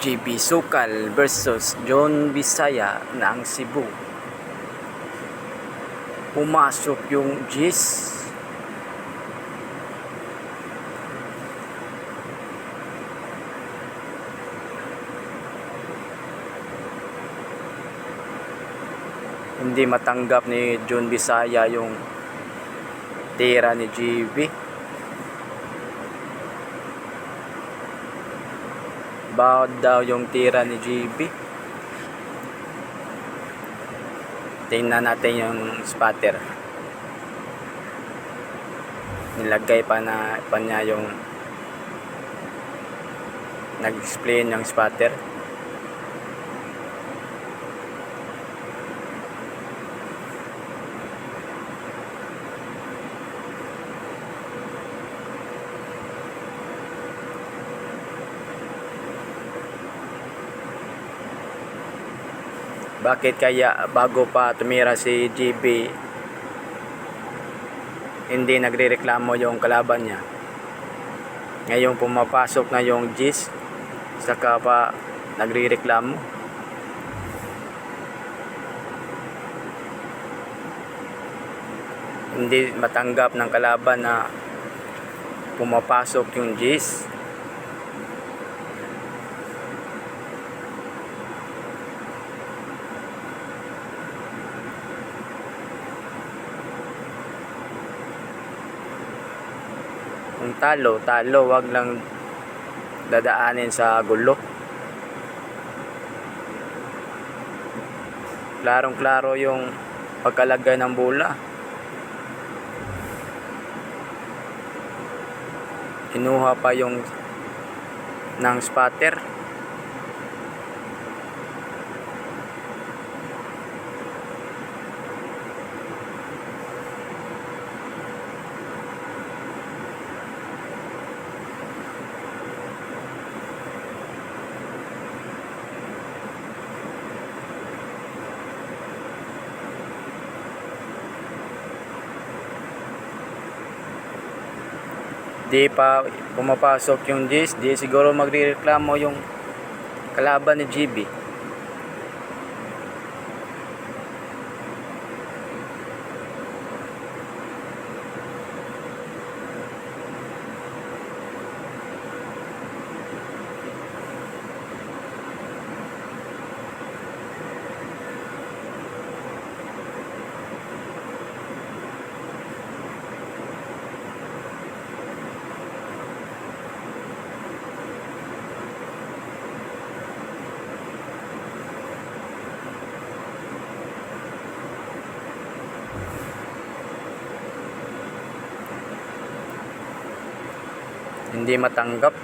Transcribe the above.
JB Sukal versus John Bisaya ng Cebu. Pumasok yung Gis. Hindi matanggap ni John Bisaya yung tira ni JB. Bawad daw yung tira ni JB. Tingnan natin yung spatter. Nilagay pa na pa niya yung nag-explain yung spatter. Bakit kaya bago pa tumira si GB hindi nagrereklamo yung kalaban niya? Ngayon pumapasok na yung Gis saka pa nagrereklamo. Hindi matanggap ng kalaban na pumapasok yung Gis. Kung talo, talo, wag lang dadaanin sa gulo. Klarong-klaro yung pagkalagay ng bola. Kinuha pa yung ng spatter. Di pa pumapasok yung Gis, di siguro magrereklamo yung kalaban ni GB. Hindi matanggap